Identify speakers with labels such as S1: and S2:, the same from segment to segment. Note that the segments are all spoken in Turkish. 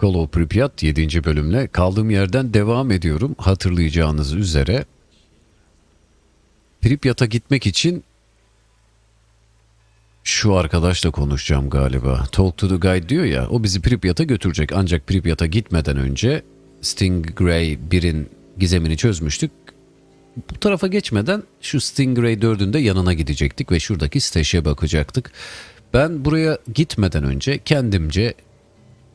S1: Kolo Pripyat 7. bölümle kaldığım yerden devam ediyorum. Hatırlayacağınız üzere Pripyat'a gitmek için şu arkadaşla konuşacağım galiba. Talk to the guide diyor ya o bizi Pripyat'a götürecek. Ancak Pripyat'a gitmeden önce Stingray 1'in gizemini çözmüştük. Bu tarafa geçmeden şu Stingray 4'ün de yanına gidecektik ve şuradaki stage'e bakacaktık. Ben buraya gitmeden önce kendimce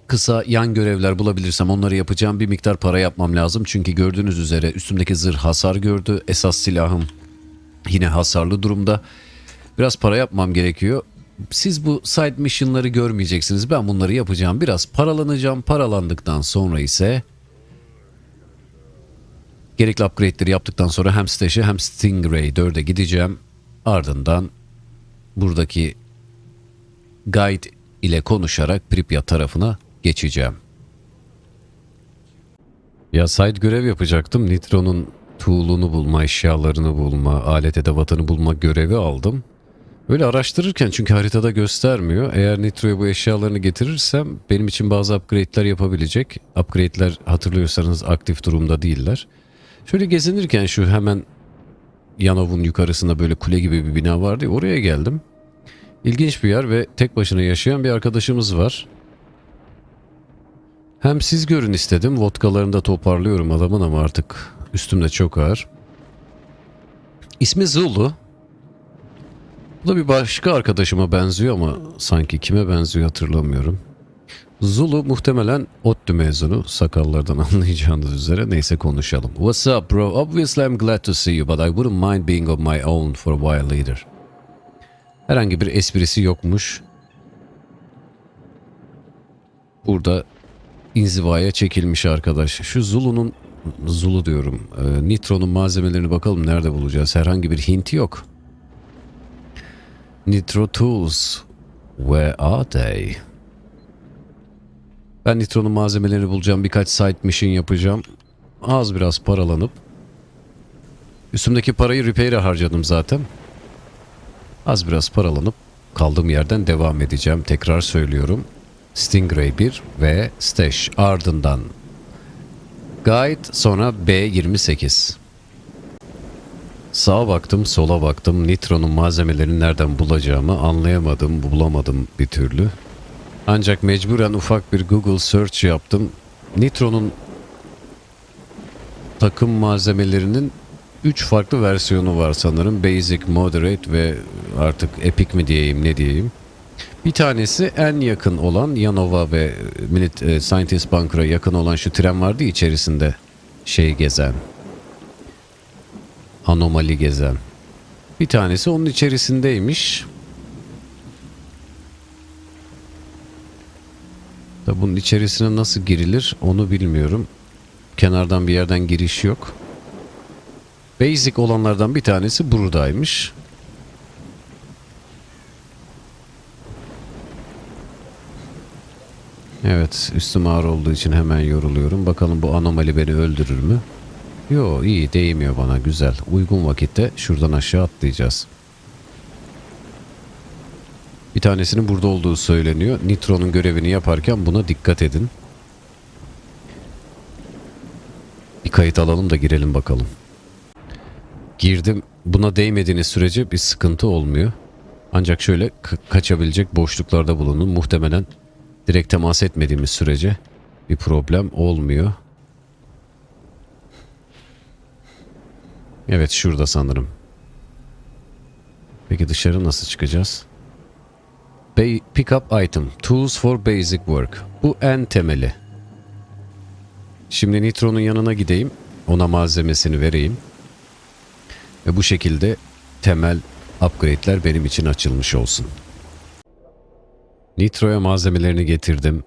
S1: kısa yan görevler bulabilirsem onları yapacağım. Bir miktar para yapmam lazım. Çünkü gördüğünüz üzere üstümdeki zırh hasar gördü. Esas silahım yine hasarlı durumda. Biraz para yapmam gerekiyor. Siz bu side mission'ları görmeyeceksiniz. Ben bunları yapacağım. Biraz paralanacağım. Paralandıktan sonra ise gerekli upgrade'leri yaptıktan sonra hem Stash'e hem Stingray 4'e gideceğim. Ardından buradaki guide ile konuşarak Pripyat tarafına geçeceğim. Ya side görev yapacaktım. Nitro'nun tool'unu bulma, eşyalarını bulma, alet edevatını bulma görevi aldım. Öyle araştırırken çünkü haritada göstermiyor. Eğer Nitro'ya bu eşyalarını getirirsem benim için bazı upgrade'ler yapabilecek. Upgrade'ler hatırlıyorsanız aktif durumda değiller. Şöyle gezinirken şu hemen Yanov'un yukarısında böyle kule gibi bir bina vardı ya oraya geldim. İlginç bir yer ve tek başına yaşayan bir arkadaşımız var. Hem siz görün istedim. Vodkalarını da toparlıyorum adamın ama artık üstümde çok ağır. İsmi Zulu. Bu da bir başka arkadaşıma benziyor ama sanki kime benziyor hatırlamıyorum. Zulu muhtemelen ODTÜ mezunu. Sakallardan anlayacağınız üzere. Neyse konuşalım. What's up bro? Obviously I'm glad to see you but I wouldn't mind being on my own for a while either. Herhangi bir esprisi yokmuş. Burada inzivaya çekilmiş arkadaş. Şu Zulu'nun Zulu diyorum. e, Nitro'nun malzemelerini bakalım nerede bulacağız. Herhangi bir hinti yok. Nitro Tools. Where are they? Ben Nitro'nun malzemelerini bulacağım. Birkaç side mission yapacağım. Az biraz paralanıp. Üstümdeki parayı repair'e harcadım zaten. Az biraz paralanıp kaldığım yerden devam edeceğim. Tekrar söylüyorum. Stingray 1 ve Stash ardından Guide sonra B28. Sağa baktım, sola baktım. Nitro'nun malzemelerini nereden bulacağımı anlayamadım, bulamadım bir türlü. Ancak mecburen ufak bir Google search yaptım. Nitro'nun takım malzemelerinin 3 farklı versiyonu var sanırım. Basic, Moderate ve artık Epic mi diyeyim ne diyeyim. Bir tanesi en yakın olan Yanova ve Minute e, Scientist Bunker'a yakın olan şu tren vardı ya içerisinde şey gezen. Anomali gezen. Bir tanesi onun içerisindeymiş. Da bunun içerisine nasıl girilir onu bilmiyorum. Kenardan bir yerden giriş yok. Basic olanlardan bir tanesi buradaymış. Evet üstüm ağır olduğu için hemen yoruluyorum. Bakalım bu anomali beni öldürür mü? Yo iyi değmiyor bana güzel. Uygun vakitte şuradan aşağı atlayacağız. Bir tanesinin burada olduğu söyleniyor. Nitro'nun görevini yaparken buna dikkat edin. Bir kayıt alalım da girelim bakalım. Girdim. Buna değmediğiniz sürece bir sıkıntı olmuyor. Ancak şöyle ka- kaçabilecek boşluklarda bulunun. Muhtemelen direkt temas etmediğimiz sürece bir problem olmuyor. Evet şurada sanırım. Peki dışarı nasıl çıkacağız? Ba- pick up item. Tools for basic work. Bu en temeli. Şimdi Nitro'nun yanına gideyim. Ona malzemesini vereyim. Ve bu şekilde temel upgrade'ler benim için açılmış olsun. Nitro'ya malzemelerini getirdim.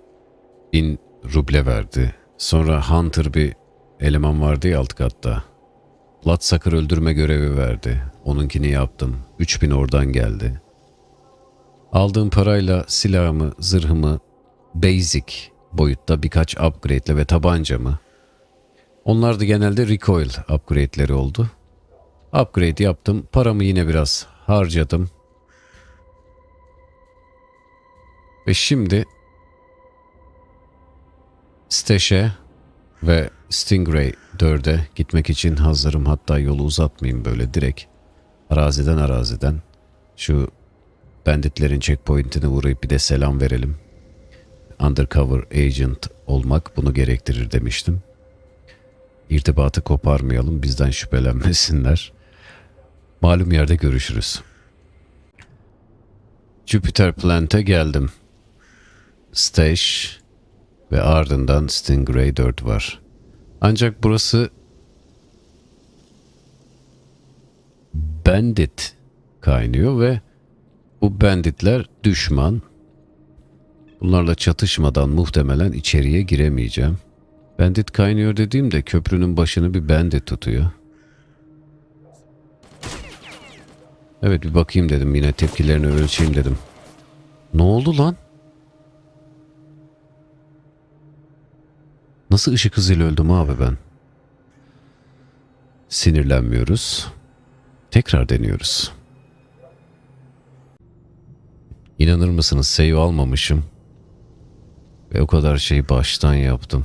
S1: 1000 ruble verdi. Sonra Hunter bir eleman vardı ya alt katta. Bloodsucker öldürme görevi verdi. Onunkini yaptım. 3000 oradan geldi. Aldığım parayla silahımı, zırhımı, basic boyutta birkaç upgrade'le ve tabancamı. Onlar da genelde recoil upgrade'leri oldu. Upgrade yaptım. Paramı yine biraz harcadım. Ve şimdi Stash'e ve Stingray 4'e gitmek için hazırım. Hatta yolu uzatmayayım böyle direkt araziden araziden şu banditlerin checkpoint'ine uğrayıp bir de selam verelim. Undercover agent olmak bunu gerektirir demiştim. İrtibatı koparmayalım bizden şüphelenmesinler. Malum yerde görüşürüz. Jupiter Plant'e geldim. Stash ve ardından Stingray 4 var. Ancak burası bandit kaynıyor ve bu banditler düşman. Bunlarla çatışmadan muhtemelen içeriye giremeyeceğim. Bandit kaynıyor dediğimde köprünün başını bir bandit tutuyor. Evet bir bakayım dedim yine tepkilerini ölçeyim dedim. Ne oldu lan? Nasıl ışık hızıyla öldüm abi ben? Sinirlenmiyoruz. Tekrar deniyoruz. İnanır mısınız save almamışım. Ve o kadar şeyi baştan yaptım.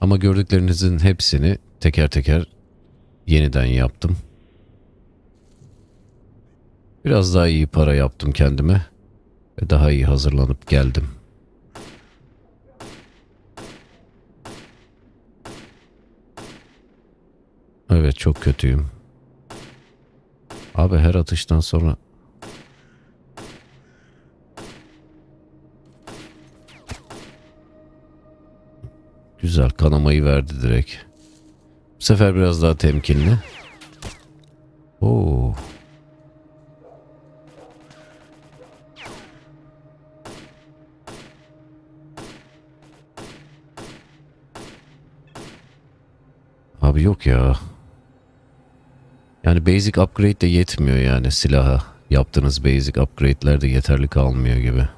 S1: Ama gördüklerinizin hepsini teker teker yeniden yaptım. Biraz daha iyi para yaptım kendime ve daha iyi hazırlanıp geldim. Evet çok kötüyüm. Abi her atıştan sonra Güzel kanamayı verdi direkt. Bu sefer biraz daha temkinli. Basic upgrade de yetmiyor yani silaha. Yaptığınız basic upgrade'ler de yeterli kalmıyor gibi.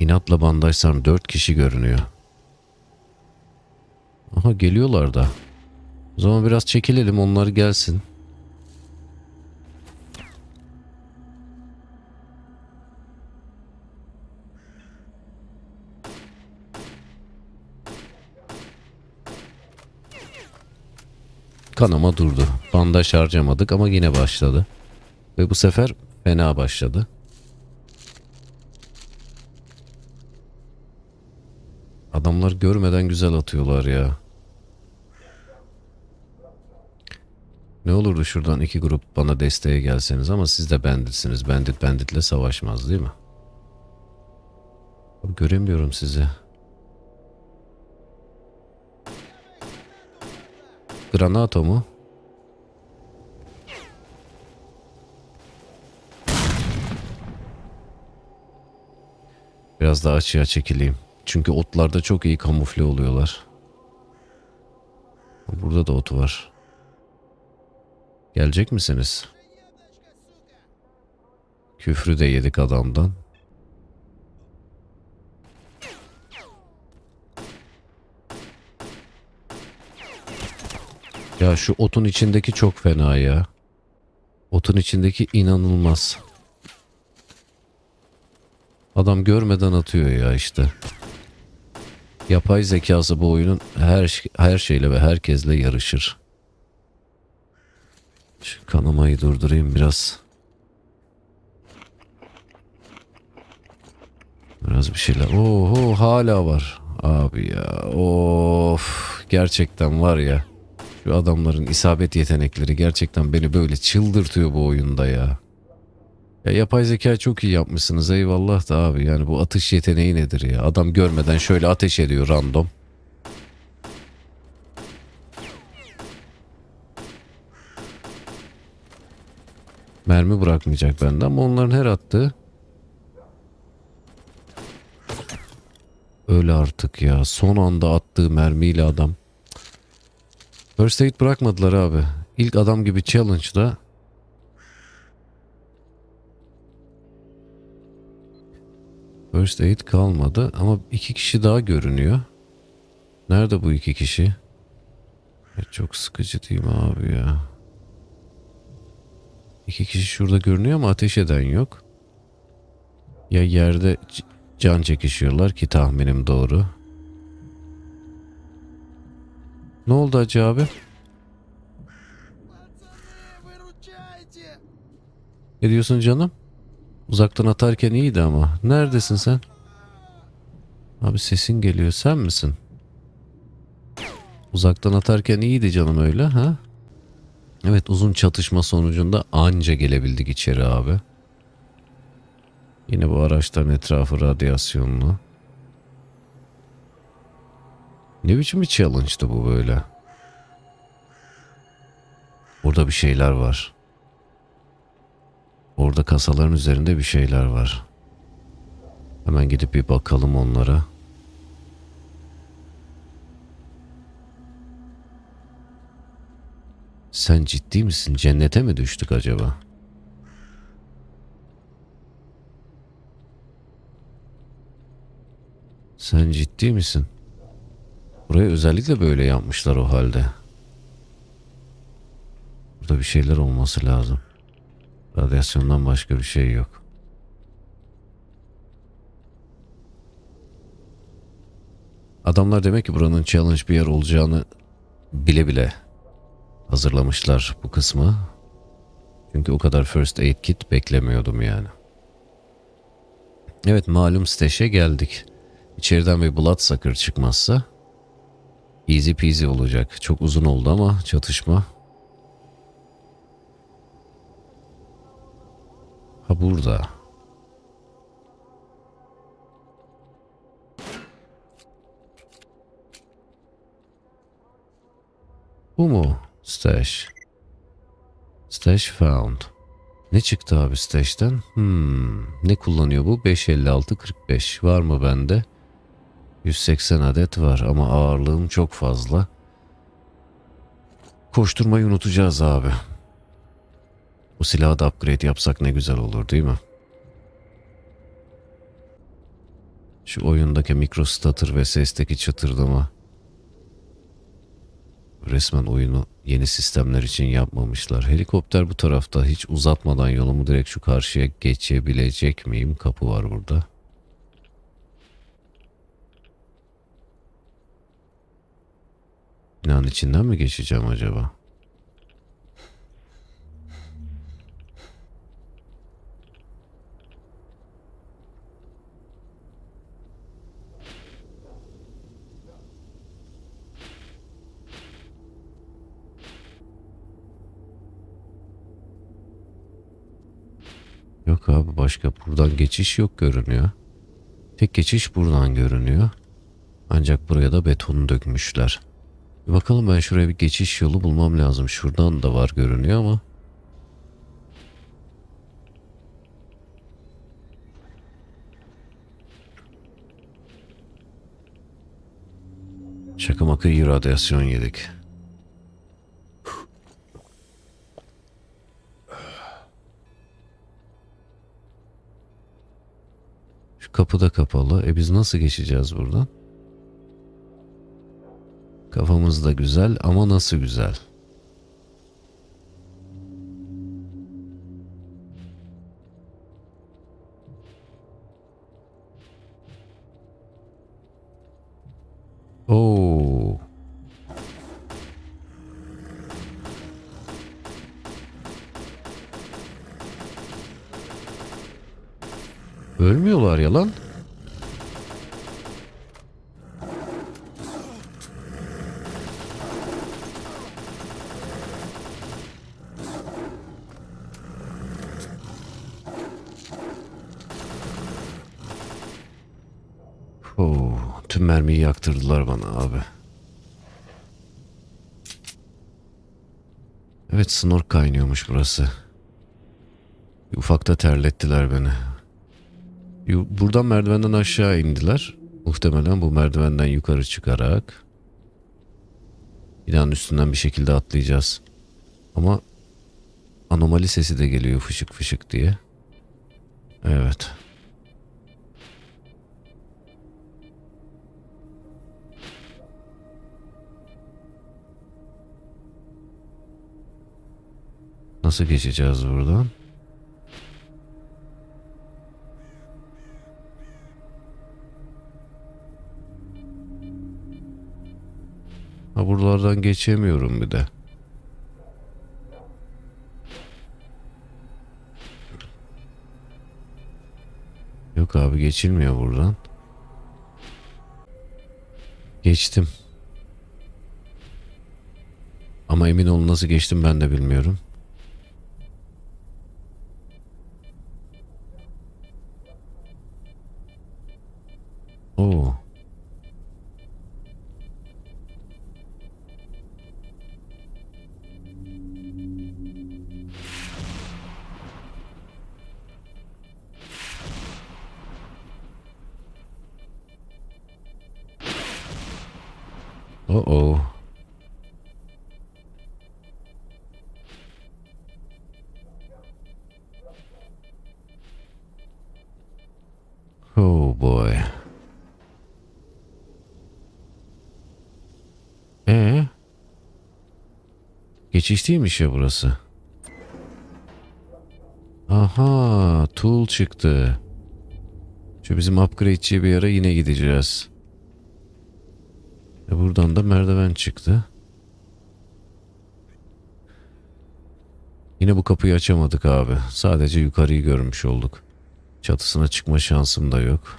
S1: İnatla bandajsan dört kişi görünüyor. Aha geliyorlar da. O zaman biraz çekilelim onlar gelsin. Kanama durdu. Bandaj harcamadık ama yine başladı. Ve bu sefer fena başladı. Adamlar görmeden güzel atıyorlar ya. Ne olurdu şuradan iki grup bana desteğe gelseniz ama siz de banditsiniz. Bandit banditle savaşmaz değil mi? Göremiyorum sizi. Granato? Biraz daha açığa çekileyim. Çünkü otlarda çok iyi kamufle oluyorlar. Burada da ot var. Gelecek misiniz? Küfrü de yedik adamdan. Ya şu otun içindeki çok fena ya. Otun içindeki inanılmaz. Adam görmeden atıyor ya işte. Yapay zekası bu oyunun her her şeyle ve herkesle yarışır. Şu kanamayı durdurayım biraz. Biraz bir şeyler. Oho hala var. Abi ya. Of. Gerçekten var ya. Şu adamların isabet yetenekleri gerçekten beni böyle çıldırtıyor bu oyunda ya. Ya yapay zeka çok iyi yapmışsınız eyvallah da abi yani bu atış yeteneği nedir ya? Adam görmeden şöyle ateş ediyor random. Mermi bırakmayacak bende ama onların her attığı Öyle artık ya. Son anda attığı mermiyle adam. First aid bırakmadılar abi. İlk adam gibi challenge'da First aid kalmadı ama iki kişi daha görünüyor. Nerede bu iki kişi? Ya çok sıkıcı değil mi abi ya? İki kişi şurada görünüyor ama ateş eden yok. Ya yerde can çekişiyorlar ki tahminim doğru. Ne oldu acı abi? Ne diyorsun canım? Uzaktan atarken iyiydi ama. Neredesin sen? Abi sesin geliyor sen misin? Uzaktan atarken iyiydi canım öyle ha? Evet uzun çatışma sonucunda anca gelebildik içeri abi. Yine bu araçtan etrafı radyasyonlu. Ne biçim bir challenge'dı bu böyle? Burada bir şeyler var. Orada kasaların üzerinde bir şeyler var. Hemen gidip bir bakalım onlara. Sen ciddi misin? Cennete mi düştük acaba? Sen ciddi misin? Burayı özellikle böyle yapmışlar o halde. Burada bir şeyler olması lazım. Radyasyondan başka bir şey yok. Adamlar demek ki buranın challenge bir yer olacağını bile bile hazırlamışlar bu kısmı. Çünkü o kadar first aid kit beklemiyordum yani. Evet malum stage'e geldik. İçeriden bir Bloodsucker çıkmazsa easy peasy olacak. Çok uzun oldu ama çatışma. Ha burada. Bu mu? Stash. Stash found. Ne çıktı abi stash'ten? Hmm. Ne kullanıyor bu? 556 45. Var mı bende? 180 adet var ama ağırlığım çok fazla. Koşturmayı unutacağız abi. Bu silahı da upgrade yapsak ne güzel olur değil mi? Şu oyundaki mikro stutter ve sesteki çıtırdama resmen oyunu yeni sistemler için yapmamışlar. Helikopter bu tarafta hiç uzatmadan yolumu direkt şu karşıya geçebilecek miyim? Kapı var burada. Binanın içinden mi geçeceğim acaba? Yok abi başka buradan geçiş yok görünüyor. Tek geçiş buradan görünüyor. Ancak buraya da betonu dökmüşler. Bir bakalım ben şuraya bir geçiş yolu bulmam lazım. Şuradan da var görünüyor ama. Şaka maka iyi radyasyon yedik. Şu kapı da kapalı. E biz nasıl geçeceğiz buradan? Kafamız da güzel ama nasıl güzel? Oo. Ölmüyorlar ya lan. Tüm mermiyi yaktırdılar bana abi. Evet snork kaynıyormuş burası. Bir Ufakta terlettiler beni. Buradan merdivenden aşağı indiler. Muhtemelen bu merdivenden yukarı çıkarak binanın üstünden bir şekilde atlayacağız. Ama anomali sesi de geliyor fışık fışık diye. Evet. Nasıl geçeceğiz buradan? Ha buralardan geçemiyorum bir de. Yok abi geçilmiyor buradan. Geçtim. Ama emin olun nasıl geçtim ben de bilmiyorum. Uh-oh. Oh boy. Ee? Geçiş değilmiş ya burası. Aha, tool çıktı. Şu bizim upgrade'ciye bir ara yine gideceğiz. Buradan da merdiven çıktı. Yine bu kapıyı açamadık abi. Sadece yukarıyı görmüş olduk. Çatısına çıkma şansım da yok.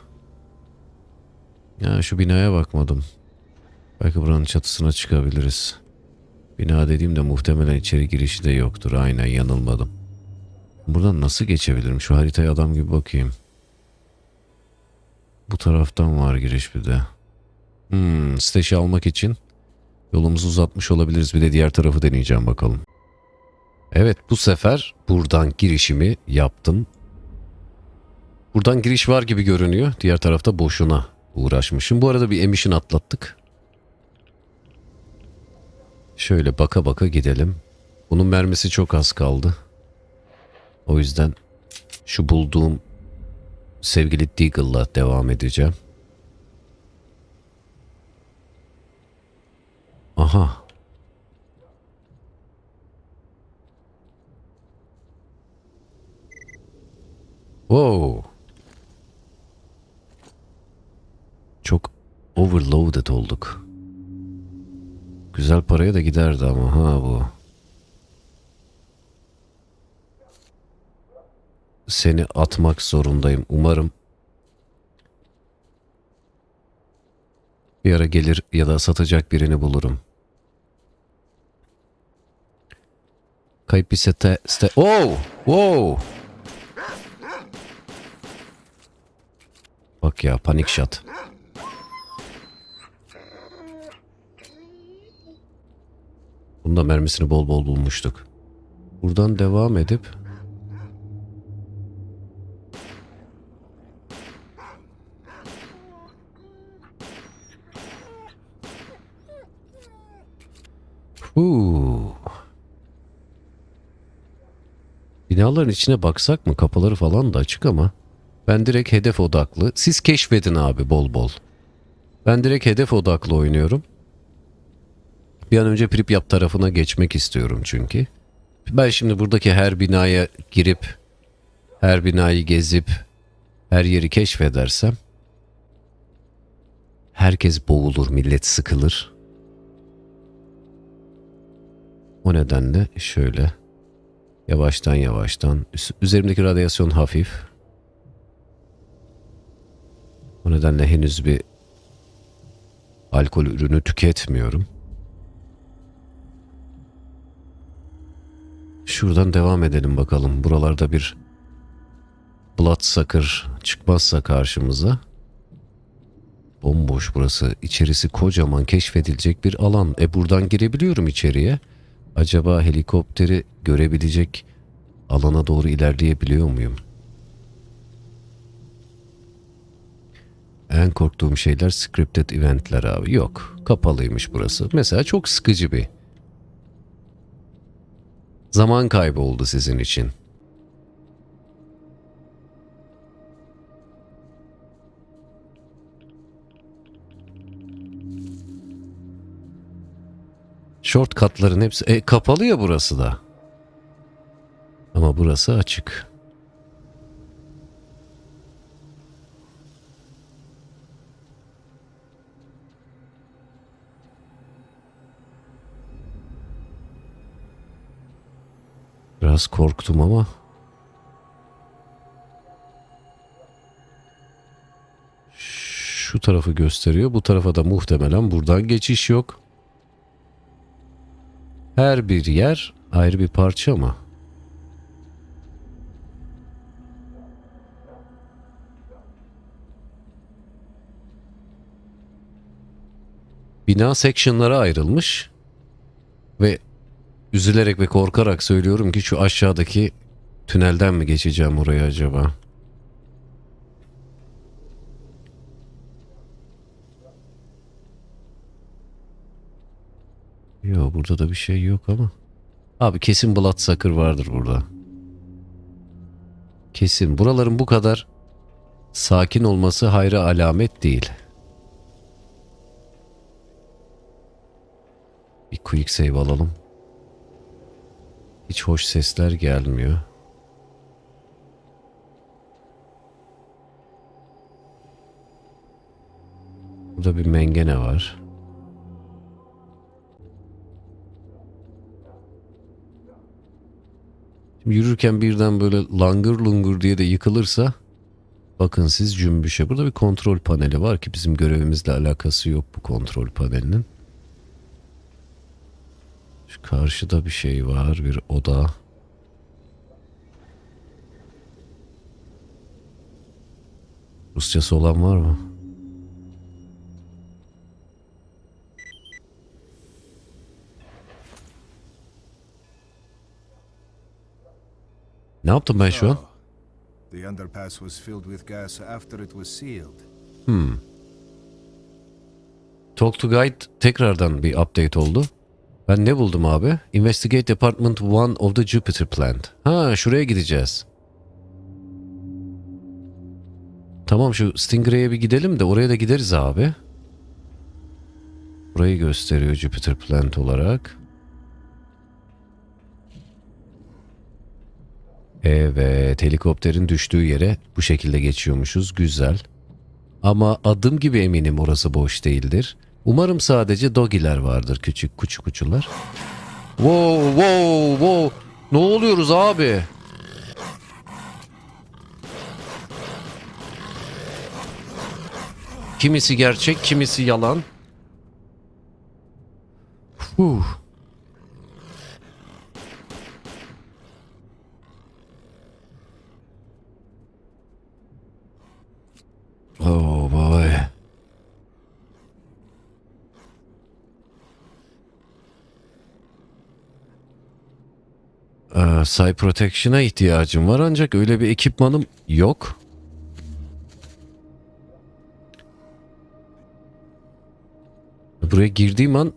S1: Ya şu binaya bakmadım. Belki buranın çatısına çıkabiliriz. Bina dediğimde muhtemelen içeri girişi de yoktur. Aynen yanılmadım. Buradan nasıl geçebilirim? Şu haritaya adam gibi bakayım. Bu taraftan var giriş bir de. Hmm, staşı almak için yolumuzu uzatmış olabiliriz. Bir de diğer tarafı deneyeceğim bakalım. Evet bu sefer buradan girişimi yaptım. Buradan giriş var gibi görünüyor. Diğer tarafta boşuna uğraşmışım. Bu arada bir emission atlattık. Şöyle baka baka gidelim. Bunun mermisi çok az kaldı. O yüzden şu bulduğum sevgili Deagle'la devam edeceğim. Aha. Wow. Çok overloaded olduk. Güzel paraya da giderdi ama ha bu. Seni atmak zorundayım. Umarım bir ara gelir ya da satacak birini bulurum. Kayıp bir sete... sete oh! Wow! Bak ya panik shot. Bunda mermisini bol bol bulmuştuk. Buradan devam edip Huu. Binaların içine baksak mı? Kapıları falan da açık ama. Ben direkt hedef odaklı. Siz keşfedin abi bol bol. Ben direkt hedef odaklı oynuyorum. Bir an önce Pripyat tarafına geçmek istiyorum çünkü. Ben şimdi buradaki her binaya girip her binayı gezip her yeri keşfedersem herkes boğulur, millet sıkılır. O nedenle şöyle yavaştan yavaştan üzerimdeki radyasyon hafif. O nedenle henüz bir alkol ürünü tüketmiyorum. Şuradan devam edelim bakalım. Buralarda bir Bloodsucker çıkmazsa karşımıza. Bomboş burası. İçerisi kocaman keşfedilecek bir alan. E buradan girebiliyorum içeriye. Acaba helikopteri görebilecek alana doğru ilerleyebiliyor muyum? En korktuğum şeyler scripted eventler abi. Yok. Kapalıymış burası. Mesela çok sıkıcı bir zaman kaybı oldu sizin için. Short katların hepsi e, kapalı ya burası da. Ama burası açık. Biraz korktum ama şu tarafı gösteriyor. Bu tarafa da muhtemelen buradan geçiş yok. Her bir yer ayrı bir parça mı? Bina section'lara ayrılmış ve üzülerek ve korkarak söylüyorum ki şu aşağıdaki tünelden mi geçeceğim oraya acaba? Yok burada da bir şey yok ama. Abi kesin Bloodsucker vardır burada. Kesin. Buraların bu kadar sakin olması hayra alamet değil. Bir quick save alalım. Hiç hoş sesler gelmiyor. Burada bir mengene var. Yürürken birden böyle langır lungur diye de yıkılırsa bakın siz cümbüşe. Burada bir kontrol paneli var ki bizim görevimizle alakası yok bu kontrol panelinin. Şu karşıda bir şey var bir oda. Rusçası olan var mı? Ne yaptım ben şu an?
S2: The underpass was filled with gas after it was sealed.
S1: Talk to Guide tekrardan bir update oldu. Ben ne buldum abi? Investigate Department 1 of the Jupiter Plant. Ha şuraya gideceğiz. Tamam şu Stingray'e bir gidelim de oraya da gideriz abi. Burayı gösteriyor Jupiter Plant olarak. Evet helikopterin düştüğü yere bu şekilde geçiyormuşuz. Güzel. Ama adım gibi eminim orası boş değildir. Umarım sadece dogiler vardır küçük kuçu kuçular. Wow wow wow. Ne oluyoruz abi? Kimisi gerçek, kimisi yalan. Huh. Oh boy. Ee, Protection'a ihtiyacım var ancak öyle bir ekipmanım yok. Buraya girdiğim an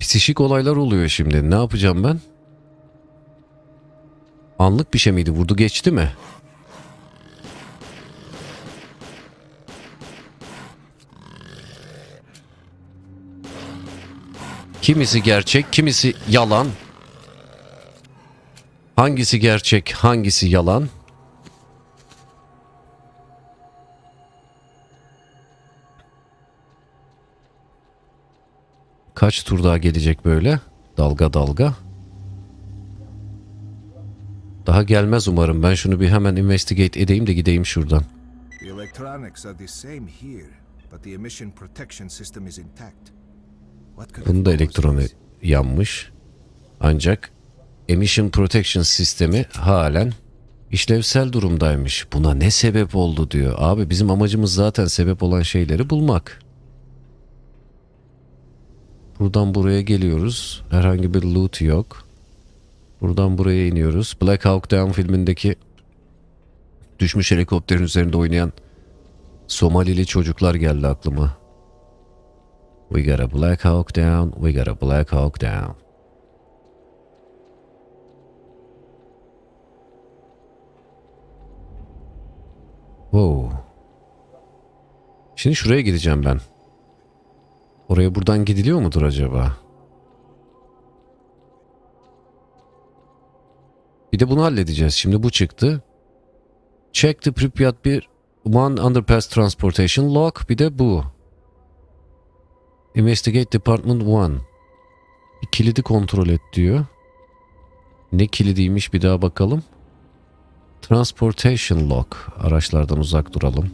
S1: psişik olaylar oluyor şimdi. Ne yapacağım ben? Anlık bir şey miydi? Vurdu geçti mi? Kimisi gerçek, kimisi yalan. Hangisi gerçek, hangisi yalan? Kaç tur daha gelecek böyle? Dalga dalga. Daha gelmez umarım. Ben şunu bir hemen investigate edeyim de gideyim şuradan.
S2: The electronics are the same here, but the emission protection system is intact.
S1: Bunun da elektronu yanmış. Ancak emission protection sistemi halen işlevsel durumdaymış. Buna ne sebep oldu diyor. Abi bizim amacımız zaten sebep olan şeyleri bulmak. Buradan buraya geliyoruz. Herhangi bir loot yok. Buradan buraya iniyoruz. Black Hawk Down filmindeki düşmüş helikopterin üzerinde oynayan Somalili çocuklar geldi aklıma. We got a Black Hawk down. We got a Black Hawk down. Wow. Şimdi şuraya gideceğim ben. Oraya buradan gidiliyor mudur acaba? Bir de bunu halledeceğiz. Şimdi bu çıktı. Check the Pripyat bir One Underpass Transportation Log. Bir de bu. Investigate Department 1. Bir kilidi kontrol et diyor. Ne kilidiymiş bir daha bakalım. Transportation lock. Araçlardan uzak duralım.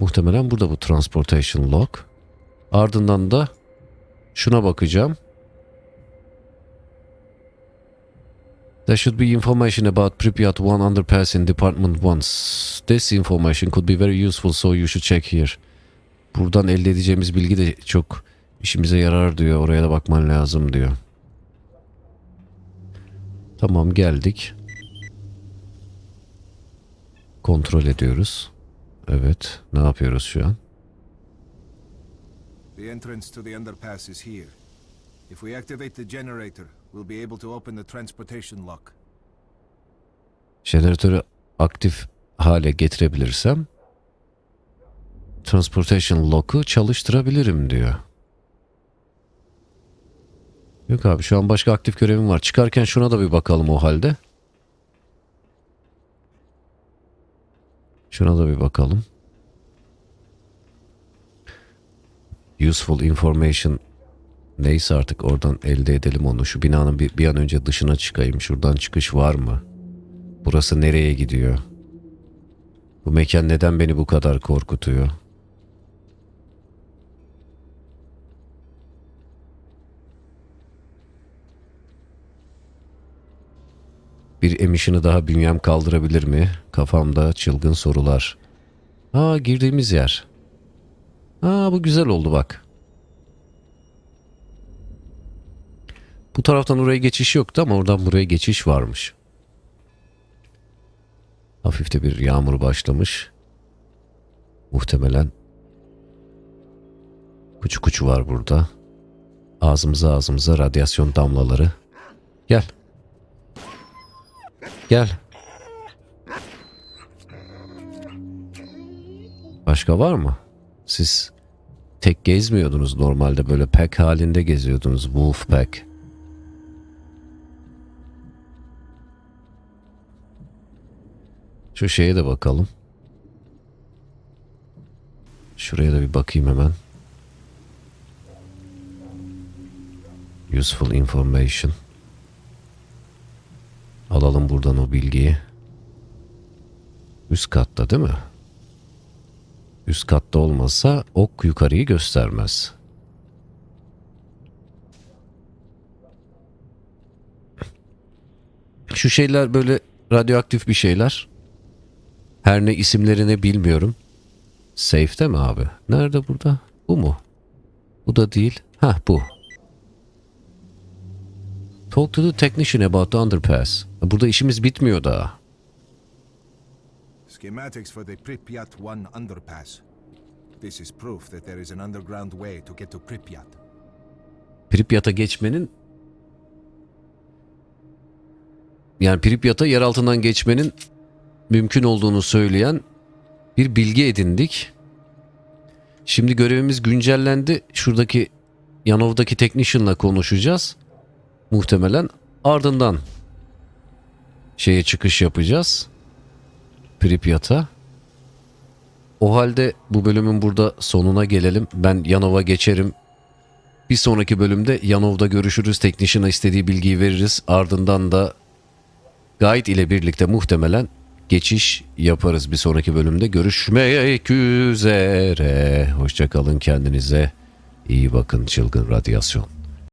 S1: Muhtemelen burada bu transportation lock. Ardından da şuna bakacağım. There should be information about Pripyat 1 underpass in Department 1. This information could be very useful so you should check here. Buradan elde edeceğimiz bilgi de çok işimize yarar diyor. Oraya da bakman lazım diyor. Tamam geldik. Kontrol ediyoruz. Evet. Ne yapıyoruz şu an?
S2: The entrance to the underpass is here. If we activate the generator, we'll be able to open the transportation lock.
S1: Jeneratörü aktif hale getirebilirsem Transportation Lock'u çalıştırabilirim diyor. Yok abi şu an başka aktif görevim var. Çıkarken şuna da bir bakalım o halde. Şuna da bir bakalım. Useful information neyse artık oradan elde edelim onu. Şu binanın bir, bir an önce dışına çıkayım. Şuradan çıkış var mı? Burası nereye gidiyor? Bu mekan neden beni bu kadar korkutuyor? Bir emişini daha bünyem kaldırabilir mi? Kafamda çılgın sorular. Aa girdiğimiz yer. Aa bu güzel oldu bak. Bu taraftan oraya geçiş yoktu ama oradan buraya geçiş varmış. Hafif de bir yağmur başlamış. Muhtemelen kuçu kuçu var burada. Ağzımıza ağzımıza radyasyon damlaları. Gel. Gel. Başka var mı? Siz tek gezmiyordunuz normalde böyle pack halinde geziyordunuz. Wolf pack. Şu şeye de bakalım. Şuraya da bir bakayım hemen. Useful information. Alalım buradan o bilgiyi. Üst katta değil mi? Üst katta olmazsa ok yukarıyı göstermez. Şu şeyler böyle radyoaktif bir şeyler. Her ne isimlerini bilmiyorum. Safe'te mi abi? Nerede burada? Bu mu? Bu da değil. Hah bu. Talk to the technician about the underpass. Burada işimiz bitmiyor daha.
S2: Schematics for the Pripyat 1 underpass. This is proof that there is an underground way to get to Pripyat.
S1: Pripyat'a geçmenin yani Pripyat'a yer altından geçmenin mümkün olduğunu söyleyen bir bilgi edindik. Şimdi görevimiz güncellendi. Şuradaki Yanov'daki technician'la konuşacağız. Muhtemelen ardından şeye çıkış yapacağız. Pripyat'a. O halde bu bölümün burada sonuna gelelim. Ben Yanov'a geçerim. Bir sonraki bölümde Yanov'da görüşürüz. Teknişine istediği bilgiyi veririz. Ardından da Guide ile birlikte muhtemelen geçiş yaparız bir sonraki bölümde. Görüşmek üzere. Hoşçakalın kendinize. İyi bakın çılgın radyasyon.